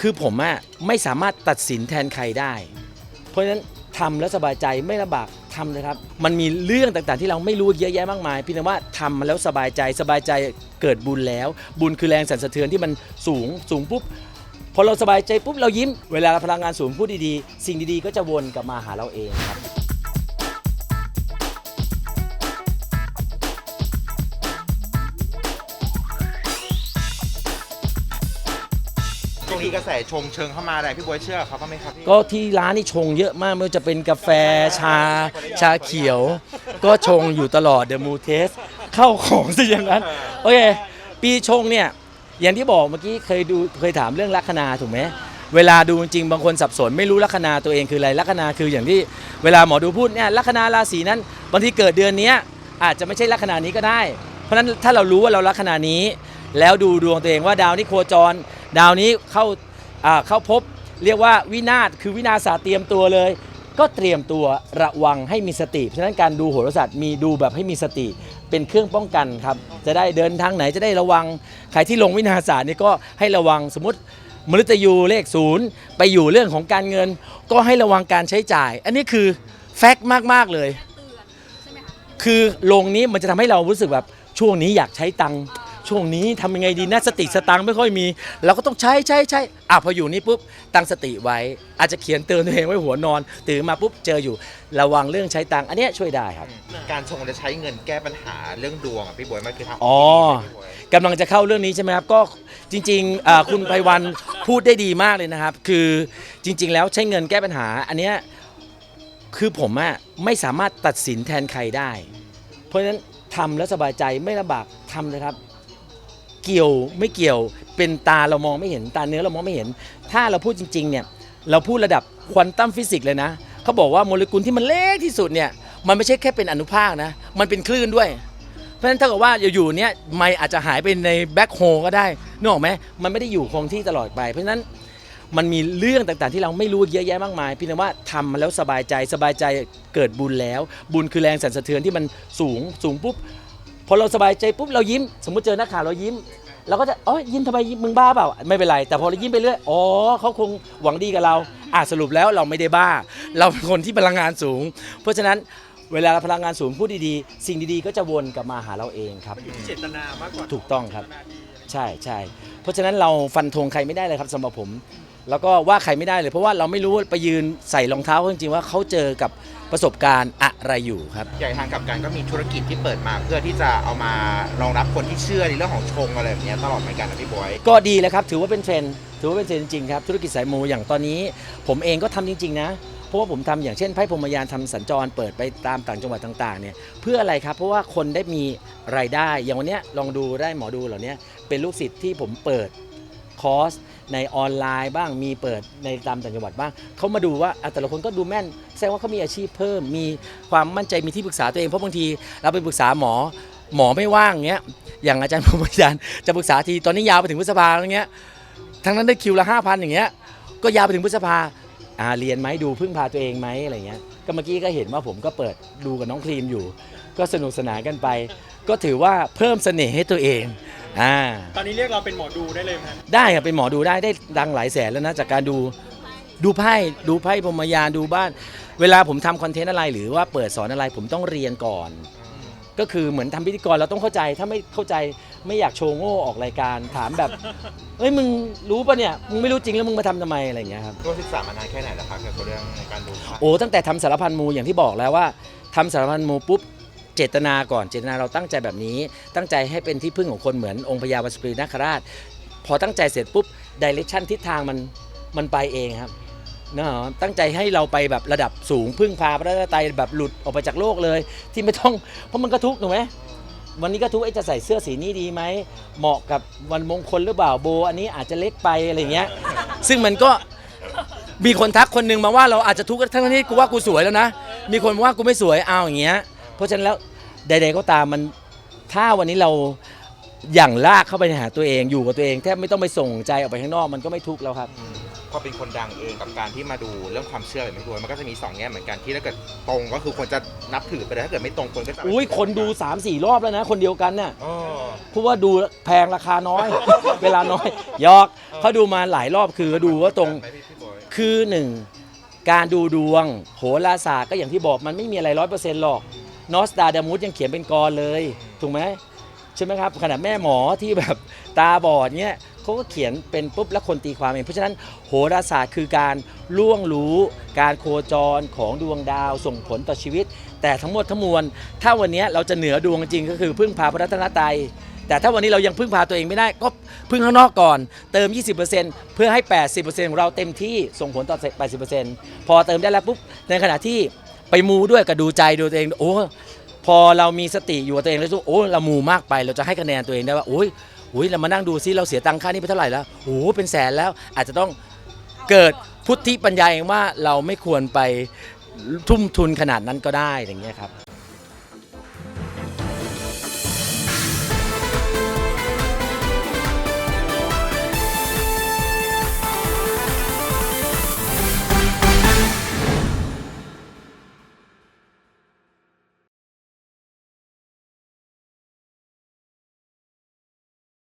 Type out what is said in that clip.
คือผมอะไม่สามารถตัดสินแทนใครได้ เพราะฉะนั้นทำแล้วสบายใจไม่ลำบากทำเลยครับ มันมีเรื่องต่างๆที่เราไม่รู้เยอะแยะมากมายเพียงแต่ว่าทำมาแล้วสบายใจสบายใจเกิดบุญแล้ว บุญคือแรงสั่นสะเทือนที่มันสูงสูงปุ๊บพอเราสบายใจปุ๊บเรายิ้ม เวลาพลังงานสูงพูดดีๆ สิ่งดีๆ ก็จะวนกลับมาหาเราเองครับ งนี้กระแสชงเชิงเข้ามาอะไรพี่บวยเชื่อเขาบ้างไหมครับพี่ก็ที่ร้านนี่ชงเยอะมากไม่ว่าจะเป็นกาแฟชาชาเขียว ก็ชงอยู่ตลอดเดอะมูเทสเข้าของซะอย่างนั้น โอเค ปีชงเนี่ย อย่างที่บอกเมื่อกี้เคยดูเคยถามเรื่องลัคนาถูกไหมเวลาดูจริงบางคนสับสนไม่รู้ลัคนาตัวเองคืออะไรลัคนาคืออย่างที่เวลาหมอดูพูดเนี่ยลัคนาราศีนั้นบางทีเกิดเดือนนี้อาจจะไม่ใช่ลัคนานี้ก็ได้ เพราะฉะนั้นถ้าเรารู้ว่าเราลัคนานี้ แล้วดูดวงตัวเองว่าดาวนี้โคจร ดาวนี้เข้าอ่าเข้าพบเรียกว่าวินาศคือวินาศาสตร์เตรียมตัวเลย ก็เตรียมตัวระวังให้มีสติเพราะฉะนั้นการดูโหราศาสตร์มีดูแบบให้มีสติ เป็นเครื่องป้องกันครับ จะได้เดินทางไหนจะได้ระวังใครที่ลงวินาศาสตร์นี่ก็ให้ระวังสมมติมฤตยูเลขศูนย์ไปอยู่เรื่องของการเงิน ก็ให้ระวังการใช้จ่าย อันนี้คือแฟกต์มาก ๆ เลย คือลงนี้มันจะทำให้เรารู้สึกแบบช่วงนี้อยากใช้ตังค์ ช่วงนี้ทำยังไงดีนะสติสตังค์ไม่ค่อยมี เราก็ต้องใช้ใช้ใช้อะพออยู่นี่ปุ๊บตั้งสติไว้ อาจจะเขียนเตือนตัวเองไว้หัวนอน ตื่นมาปุ๊บเจออยู่ระวังเรื่องใช้ตังค์อันเนี้ยช่วยได้ครับ การชงจะใช้เงินแก้ปัญหาเรื่องดวงอะพี่บวยมันคือทำอ๋อ พี่บวยกำลังจะเข้าเรื่องนี้ใช่ไหมครับ ก็จริงๆอ่าคุณไพวันพูดได้ดีมากเลยนะครับ คือจริง ๆ แล้วใช้เงินแก้ปัญหา อันเนี้ยคือผมอะไม่สามารถตัดสินแทนใครได้ เพราะฉะนั้นทำแล้วสบายใจไม่ลำบากทำเลยครับ เกี่ยวไม่เกี่ยวเป็นตาเรามองไม่เห็นตาเนื้อเรามองไม่เห็น ถ้าเราพูดจริงๆเนี่ยเราพูดระดับควอนตัมฟิสิกส์เลยนะเขาบอกว่าโมเลกุลที่มันเล็กที่สุดเนี่ยมันไม่ใช่แค่เป็นอนุภาคนะมันเป็นคลื่นด้วย เพราะฉะนั้นถ้าเกิดว่าอยู่ๆเนี่ยไม่อาจจะหายไปในแบ็คโฮก็ได้นึกออกไหมมันไม่ได้อยู่คงที่ตลอดไป เพราะฉะนั้นมันมีเรื่องต่างๆที่เราไม่รู้เยอะแยะมากมายเพียงแต่ว่าทำมาแล้วสบายใจสบายใจเกิดบุญแล้ว บุญคือแรงสั่นสะเทือนที่มันสูงสูงปุ๊บ พอเราสบายใจปุ๊บเรายิ้ม สมมุติเจอนักข่าวเรายิ้มเราก็จะอ๋อยิ้มทำไมยิ้มมึงบ้าเปล่า ไม่เป็นไร แต่พอเรายิ้มไปเรื่อยอ๋อเขาคงหวังดีกับเรา อะสรุปแล้วเราไม่ได้บ้า เราเป็นคนที่พลังงานสูง เพราะฉะนั้นเวลาเราพลังงานสูงพูดดีๆ สิ่งดีๆ ก็จะวนกลับมาหาเราเองครับ อยู่ที่เจตนามากกว่าถูกต้องครับ เจตนาดี ใช่ใช่เพราะฉะนั้นเราฟันธงใครไม่ได้เลยครับสำหรับผม แล้วก็ว่าใครไม่ได้เลยเพราะว่าเราไม่รู้ไปยืนใส่รองเท้าเขาจริงๆว่าเขาเจอกับประสบการณ์อะไรอยู่ครับอย่างทางกลับกันก็มีธุรกิจที่เปิดมาเพื่อที่จะเอามารองรับคนที่เชื่อในเรื่องของชงอะไรแบบเนี้ยตลอดเหมือนกันนะพี่บวยก็ดีเลยครับ ถือว่าเป็นเทรนด์ถือว่าเป็นเทรนด์จริงๆครับ ธุรกิจสายมูอย่างตอนนี้ ผมเองก็ทำจริง ๆ นะ เพราะว่าผมทำอย่างเช่นไพ่พรหมยานทำสัญจรเปิดไปตามต่างจังหวัดต่างๆเนี่ยเพื่ออะไรครับ เพราะว่าคนได้มีรายได้อย่างวันเนี้ยลองดูได้หมอดูเหล่านี้เป็นลูกศิษย์ที่ผมเปิด คอร์สในออนไลน์บ้างมีเปิดในตามต่างจังหวัดบ้างเขามาดูว่าอะแต่ละคนก็ดูแม่น แสดงว่าเขามีอาชีพเพิ่ม มีความมั่นใจมีที่ปรึกษาตัวเองเพราะบางทีเราไปปรึกษาหมอหมอไม่ว่างเงี้ยอย่างอาจารย์พรหมยานจะปรึกษาทีตอนนี้ยาวไปถึงพฤษภาแล้วเงี้ยทั้งนั้นได้คิวละห้าพันอย่างเงี้ยก็ยาวไปถึงพฤษภาอ่าเรียนไหมดูพึ่งพาตัวเองไหมอะไรเงี้ยก็เมื่อกี้ก็เห็นว่าผมก็เปิดดูกับน้องครีมอยู่ ก็สนุกสนานกันไป ก็ถือว่าเพิ่มเสน่ห์ให้ตัวเอง อ่าตอนนี้เรียกเราเป็นหมอดูได้เลยไหมได้ครับเป็นหมอดูได้ได้ดังหลายแสนแล้วนะจากการดูดูไพ่ดูไพ่พรหมยานดูบ้าน เวลาผมทำคอนเทนต์อะไรหรือว่าเปิดสอนอะไรผมต้องเรียนก่อน ก็คือเหมือนทำพิธีกรเราต้องเข้าใจถ้าไม่เข้าใจไม่อยากโชว์โง่ออกรายการถามแบบ เฮ้ยมึงรู้ปะเนี่ยมึงไม่รู้จริงแล้วมึงมาทำทำไมอะไรอย่างเงี้ยครับ ตัวศึกษามานานแค่ไหนแล้วครับเกี่ยวกับเรื่องในการดูพระโอ้ตั้งแต่ทำสารพันมูอย่างที่บอกแล้วว่าทำสารพันมูปุ๊บ เจตนาก่อนเจตนาเราตั้งใจแบบนี้ ตั้งใจให้เป็นที่พึ่งของคนเหมือนองค์พญาวัสปรีนาคราช พอตั้งใจเสร็จปุ๊บดิเรกชันทิศทางมันมันไปเองครับเนะตั้งใจให้เราไปแบบระดับสูงพึ่งพาพระราชไตรแบบหลุดออกไปจากโลกเลย ที่ไม่ต้องเพราะมันก็ทุกข์ถูกไหมวันนี้ก็ทุกไอ้จะใส่เสื้อสีนี้ดีไหมเหมาะกับวันมงคลหรือเปล่าโบ อันนี้อาจจะเล็กไปอะไรเงี้ย ซึ่งมันก็มีคนทักคนหนึ่งมาว่าเราอาจจะทุกข์ทั้งที่กูว่ากูสวยแล้วนะ มีคนมาว่ากูไม่สวยเอาอย่างเงี้ยเพราะฉะนั้นแล้ว ใดๆก็ตามมันถ้าวันนี้เราอย่างลากเข้าไปหาตัวเองอยู่กับตัวเองแทบไม่ต้องไปส่งใจออกไปข้างนอกมันก็ไม่ทุกข์แล้วครับ พอเป็นคนดังเองกับการที่มาดูเรื่องความเชื่อแบบไม่รู้มันก็จะมีสองแง่เหมือนกันที่ถ้าเกิดตรงก็คือควรจะนับถือไปเลยถ้าเกิดไม่ตรงคนก็จะอุ้ยคนดู 3 4 รอบแล้วนะ คนเดียวกันน่ะเออเพราะว่าดูแพงราคาน้อย เวลาน้อยยอกเขาดูมาหลายรอบคือดูว่าตรงไหมพี่พี่บอยคือหนึ่งการดูดวงโหราศาสตร์ก็อย่างที่บอกมันไม่มีอะไรร้อยเปอร์เซ็นต์หรอก นอสตาดามุสยังเขียนเป็นกรเลย ถูกไหมใช่ไหมครับขนาดแม่หมอที่แบบตาบอดเนี้ยเขาก็เขียนเป็นปุ๊บแล้วคนตีความเอง เพราะฉะนั้นโหราศาสตร์คือการล่วงรู้ การโคจรของดวงดาวส่งผลต่อชีวิต แต่ทั้งหมดทั้งมวลถ้าวันเนี้ยเราจะเหนือดวงจริงก็คือพึ่งพาพระรัตนตรัยแต่ถ้าวันนี้เรายังพึ่งพาตัวเองไม่ได้ก็พึ่งข้างนอกก่อน เติม 20%เพื่อให้ 80%ของเราเต็มที่ส่งผลต่อ 80%พอเติมได้แล้วปุ๊บในขณะที่ ไปมูด้วยกับดูใจดูตัวเองโอ้พอเรามีสติอยู่กับตัวเองแล้วรู้โอ้เรามูมากไป เราจะให้คะแนนตัวเองได้ว่าโอ้ยโอ้ยเรามานั่งดูซิเราเสียตังค่านี่ไปเท่าไหร่แล้วโอ้เป็นแสนแล้วอาจจะต้องเกิดพุทธิปัญญาเองว่าเราไม่ควรไปทุ่มทุนขนาดนั้นก็ได้อย่างเงี้ยครับ